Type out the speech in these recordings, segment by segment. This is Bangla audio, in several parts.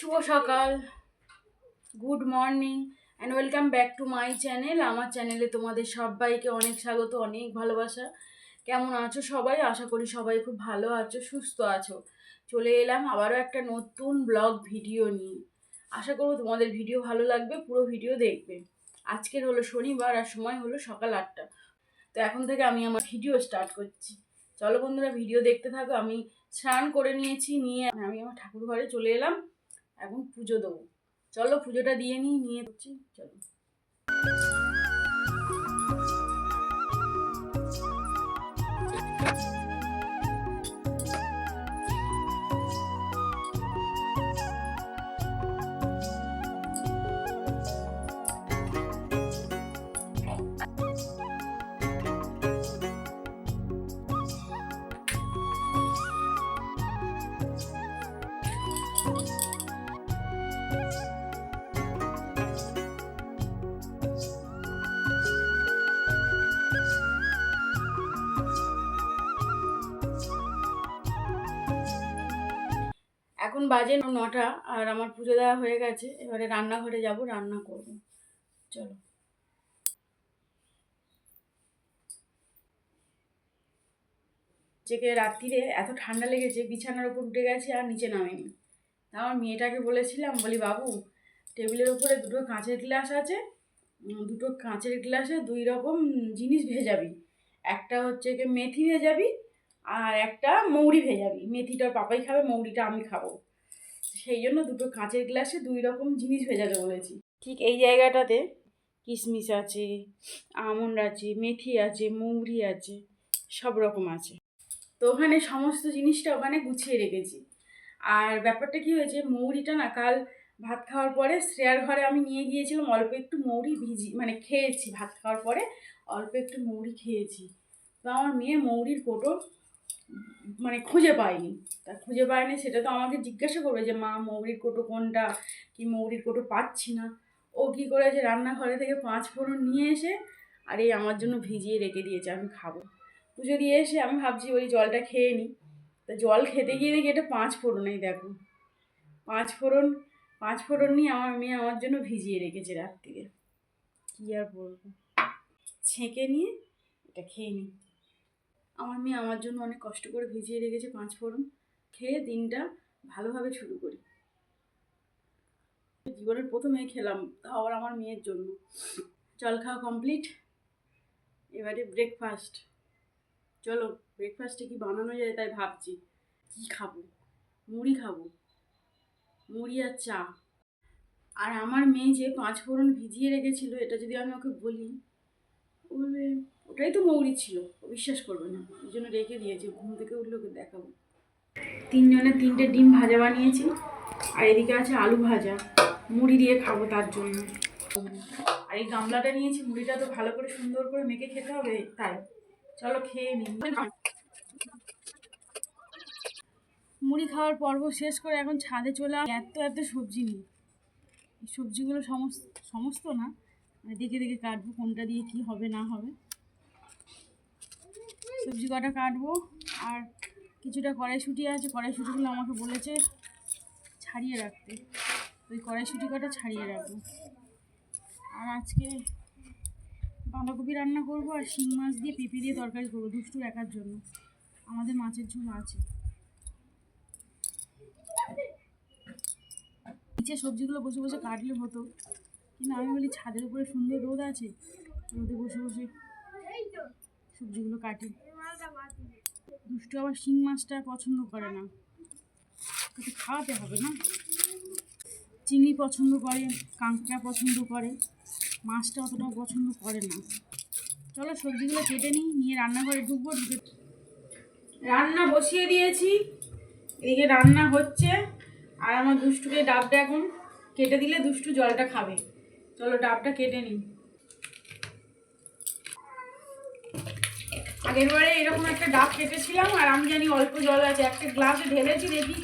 শুভ সকাল good morning and welcome back to my channel আমার চ্যানেলে তোমাদের সবাইকে অনেক স্বাগত, অনেক ভালোবাসা। কেমন আছো সবাই? আশা করি সবাই খুব ভালো আছো, সুস্থ আছো। চলে এলাম আবারও একটা নতুন ব্লগ ভিডিও নিয়ে। আশা করব তোমাদের ভিডিও ভালো লাগবে, পুরো ভিডিও দেখবে। আজকের হলো শনিবার আর সময় হলো সকাল আটটা। তো এখন থেকে আমি আমার ভিডিও স্টার্ট করছি। চলো বন্ধুরা ভিডিও দেখতে থাকো। আমি স্নান করে নিয়েছি, নিয়ে আমি আমার ঠাকুর ঘরে চলে এলাম। এখন পুজো দেবো। চলো পুজোটা দিয়ে নিই নিয়ে হচ্ছি চলো। এখন বাজে নটা আর আমার পুজো দেওয়া হয়ে গেছে। এবারে রান্নাঘরে যাব, রান্না করব। চলো। জেগে রাত্রিরে এত ঠান্ডা লেগেছে, বিছানার ওপর উঠে গেছে আর নিচে নামেনি। আমার মেয়েটাকে বলেছিলাম, বলি, বাবু, টেবিলের উপরে দুটো কাঁচের গ্লাস আছে দুটো কাঁচের গ্লাসে দুই রকম জিনিস ভেজাবি। একটা হচ্ছে কি মেথি ভেজাবি আর একটা মৌরি ভেজাবি। মেথিটা পাপাই খাবে, মৌরিটা আমি খাব। সেই জন্য দুটো কাঁচের গ্লাসে দুই রকম জিনিস ভেজাতে বলেছি। ঠিক এই জায়গাটাতে কিশমিশ আছে আমন্ড আছে মেথি আছে মৌরি আছে সব রকম আছে। তো ওখানে সমস্ত জিনিসটা ওখানে গুছিয়ে রেখেছি। আর ব্যাপারটা কি হয়েছে মৌরিটা না কাল ভাত খাওয়ার পরে শ্রেয়ার ঘরে আমি নিয়ে গিয়েছিলাম অল্প একটু মৌরি ভিজি মানে খেয়েছি ভাত খাওয়ার পরে অল্প একটু মৌরি খেয়েছি। তো আমার মেয়ে মৌরির কোটো মানে খুঁজে পায়নি তা খুঁজে পায়নি সেটা তো আমাকে জিজ্ঞাসা করবে যে, মা, মৌরির কোটো কোনটা? কি মৌরির কোটো পাচ্ছি না? ও কী করেছে, রান্নাঘরে থেকে পাঁচ ফোড়ন নিয়ে এসে আর এই আমার জন্য ভিজিয়ে রেখে দিয়েছে, আমি খাব। পুজো দিয়ে এসে আমি ভাবছি ওই জলটা খেয়ে নিই তা জল খেতে গিয়ে দেখি এটা পাঁচ ফোড়ন এই দেখো। পাঁচ ফোড়ন পাঁচ ফোড়ন নিয়ে আমার মেয়ে আমার জন্য ভিজিয়ে রেখেছে রাত্রিরে কী আর বলব? ছেঁকে নিয়ে এটা খেয়ে নিই আমার মেয়ে আমার জন্য অনেক কষ্ট করে ভিজিয়ে রেখেছে পাঁচ ফোড়ন। খেয়ে দিনটা ভালোভাবে শুরু করি। জীবনের প্রথমেই খেলাম, তাও আবার আমার মেয়ের জন্য। জল খাওয়া কমপ্লিট এবারে ব্রেকফাস্ট চলো ব্রেকফাস্টে কি বানানো যায় তাই ভাবছি। কি খাব? মুড়ি খাব। মুড়ি আর চা। আর আমার মেয়ে যে পাঁচ ফোড়ন ভিজিয়ে রেখেছিল, এটা যদি আমি ওকে বলি বলবে ওটাই তো মৌরি ছিল বিশ্বাস করবে না। ওই জন্য রেখে দিয়েছি, ঘুম থেকে উঠলে ওকে দেখাবো। তিনজনের তিনটে ডিম ভাজা বানিয়েছি, আর এদিকে আছে আলু ভাজা, মুড়ি দিয়ে খাব তার জন্য। আর এই গামলাটা নিয়েছি, মুড়িটা তো ভালো করে সুন্দর করে মেখে খেতে হবে, তাই। চলো খেয়ে নিই। মুড়ি খাওয়ার পর্ব শেষ করে এখন ছাদে চলে এত এত সবজি নেই। সবজিগুলো সমস্ত সমস্ত না মানে দেখে দেখে কাটবো, কোনটা দিয়ে কি হবে, না হবে। সবজি কটা কাটবো, আর কিছুটা কড়াইশুঁটি আছে, কড়াইশুঁটিগুলো আমাকে বলেছে ছাড়িয়ে রাখতে। ওই কড়াইশুঁটি কটা ছাড়িয়ে রাখব। আর আজকে বাঁধাকপি রান্না করব আর শিং মাছ দিয়ে পেঁপে দিয়ে তরকারি করব দুষ্টুর একার জন্য। আমাদের মাছের ঝোল আছে। নিচে সবজিগুলো বসে বসে কাটলে হতো, কিন্তু আমি বলি ছাদের উপরে সুন্দর রোদ আছে, রোদে বসে বসে সবজিগুলো কাটি। দুষ্টু আবার শিং মাছটা পছন্দ করে না। ওকে খাওয়াতে হবে না। চিংড়ি পছন্দ করে, কাঁকড়া পছন্দ করে, মাছটা অতটাও পছন্দ করে না। চলো সবজিগুলো কেটে নিই, নিয়ে রান্নাঘরে ঢুকবো, ঢুকে রান্না বসিয়ে দিয়েছি। এদিকে রান্না হচ্ছে, আর আমার দুষ্টুকে ডাবটা এখন কেটে দিলে দুষ্টু জলটা খাবে। চলো ডাবটা কেটে নিই। আগের বারে এরকম একটা ডাব কেটেছিলাম, আর আমি জানি অল্প জল আছে। একটা গ্লাসে ঢেলেছি, দেখি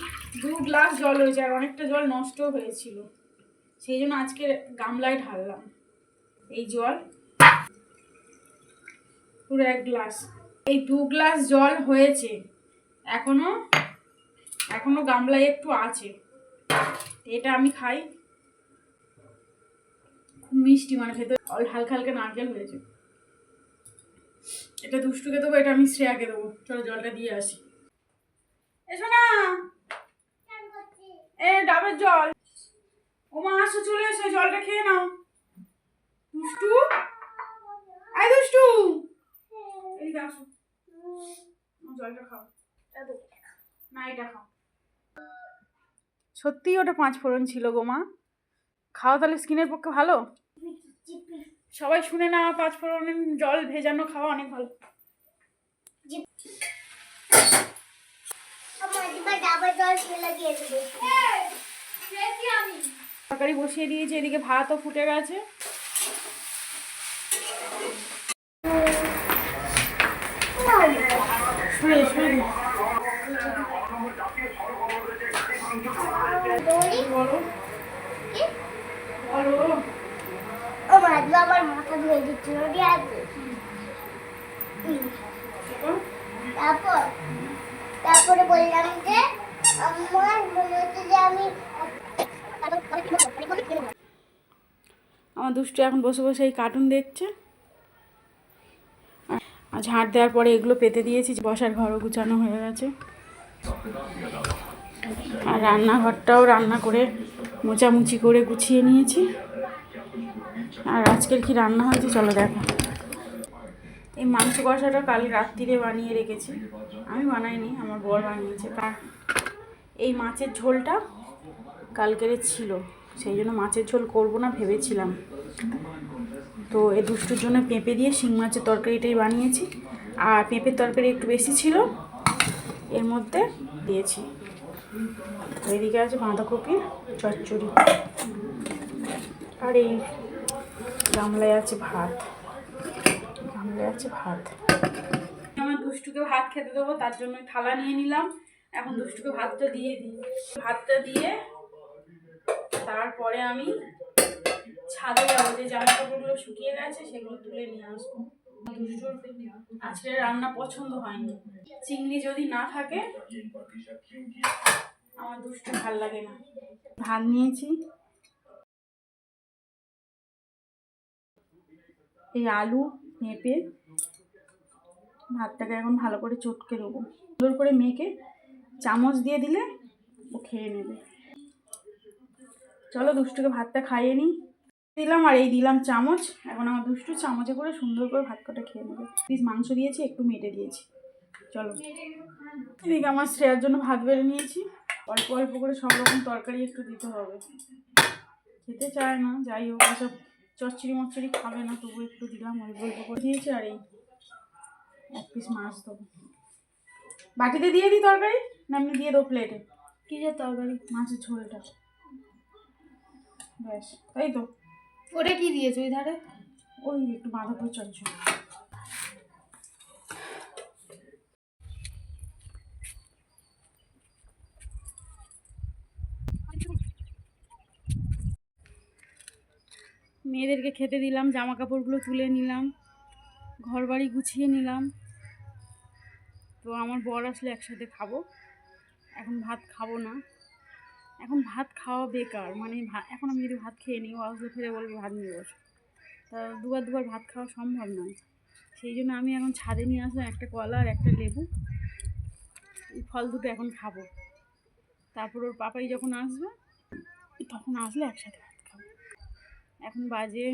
দু গ্লাস জল হয়েছে, আর অনেকটা জল নষ্ট হয়েছিল। সেই জন্য আজকে গামলায় ঢাললাম এই জল। পুরো এক গ্লাস এই দু গ্লাস জল হয়েছে, এখনও এখনও গামলায় একটু আছে। এটা আমি খাই। খুব মিষ্টি মানে খেতে। হালকা হালকা নারকেল হয়েছে। এটা দুষ্টুকে দেবো, এটা আমি শ্রেয়াকে দেবো। চলো জলটা দিয়ে আসি। এসো না এ, ডাবের জল। ও মা, আসো, চলে এসো, জলটা খেয়ে নাও। দুষ্টু? আয় দুষ্টু! এদিকে আসো। জলটা খাও। না, এটা খাও। সত্যিই ওটা পাঁচ ফোড়ন ছিল গো মা। খাওয়া তাহলে, স্কিনের পক্ষে ভালো? সবাই শুনে না পাঁচ ফোড়নের জল ভেজানো খাওয়া অনেক ভালো। তরকারি বসিয়ে দিয়েছি এদিকে ভাতও ফুটে গেছে। শুয়ে শুয়ে বলো। বলো। আমার তারপর? বললাম যে, আমার মনে হচ্ছে যে আমি আমার দুষ্টু এখন বসে বসে এই কার্টুন দেখছে। আর ঝাঁট দেওয়ার পরে এগুলো পেতে দিয়েছি বসার ঘরও গুছানো হয়ে গেছে। আর রান্নাঘরটাও রান্না করে মোচামুচি করে গুছিয়ে নিয়েছি। আর আজকের কি রান্না হয়েছে? চলো দেখো। এই মাংস কষাটা কাল রাত্রিরে বানিয়ে রেখেছি। আমি বানাইনি, আমার বর বানিয়েছে। কা- এই মাছের ঝোলটা কালকের ছিল। সেই জন্য মাছের ঝোল করব না ভেবেছিলাম। তো এই দুষ্টুর জন্য পেঁপে দিয়ে শিং মাছের তরকারিটাই বানিয়েছি। আর পেঁপের তরকারি একটু বেশি ছিল, এর মধ্যে দিয়েছি। এদিকে আছে বাঁধাকপির চচ্চড়ি। আর এই গামলায় আছে ভাত। গামলায় আছে ভাত। আমার দুষ্টুকে ভাত খেতে দেবো, তার জন্য থালা নিয়ে নিলাম। এখন দুষ্টুকে ভাতটা দিয়ে দিই। ভাতটা দিয়ে তারপরে আমি ছাদে যাব। যে জামা কাপড়গুলো শুকিয়ে গেছে, সেগুলো তুলে নিয়ে আসব। দুষ্টুর আজকে রান্না পছন্দ হয়নি। চিংড়ি যদি না থাকে, আমার দুষ্টু ভালো লাগে না। ভাত নিয়েছি। এই আলু পেঁপে ভাতটাকে এখন ভালো করে চটকে দেবো সুন্দর করে মেখে চামচ দিয়ে দিলে ও খেয়ে নেবে। চলো দুষ্টুকে ভাতটা খাইয়ে নিই। দিলাম আর এই দিলাম চামচ। এখন আমার দুষ্টু চামচে করে সুন্দর করে ভাত কটা খেয়ে নেবে। প্লিজ মাংস দিয়েছি, একটু মেটে দিয়েছি। চলো। এদিকে আমার শ্রেয়ার জন্য ভাত বেড়ে নিয়েছি। অল্প অল্প করে সব রকম তরকারি একটু দিতে হবে। খেতে চায় না, যাই হোক, এসব চচ্চড়ি মচ্চড়ি খাবে না তবু একটু দিলাম ওই গল্প করে দিয়েছি আর এই এক পিস মাছ দেবো বাটিতে দিয়ে দিই তরকারি না এমনি দিয়ে দেবো প্লেটে কিসের তরকারি? মাছের ঝোলটা। ব্যাস তাই তো। ওটা কী দিয়েছ ওই ধারে? ওই একটু বাঁধাকপি চচ্চড়ি। মেয়েদেরকে খেতে দিলাম জামা কাপড়গুলো তুলে নিলাম ঘর বাড়ি গুছিয়ে নিলাম। তো আমার বর আসলে একসাথে খাব। এখন ভাত খাব না। এখন ভাত খাওয়া বেকার মানে এখন আমি যদি ভাত খেয়ে নিই, ও আসলে ফিরে বলবে ভাত নিয়ে বস। তা দুবার দুবার ভাত খাওয়া সম্ভব নয়। সেই জন্য আমি এখন ছাদে নিয়ে আসলাম একটা কলা আর একটা লেবু। এই ফল দুটো এখন খাব। তারপর ওর পাপাই যখন আসবে, তখন আসলে একসাথে এখন বাজে,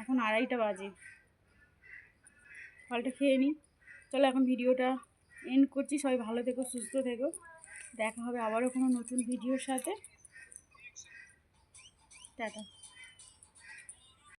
এখন আড়াইটা বাজে। ফলটা খেয়ে নিই চলো এখন ভিডিওটা এন্ড করছি। সবাই ভালো থেকো, সুস্থ থেকো। দেখা হবে আবারও কোনো নতুন ভিডিওর সাথে। টাটা।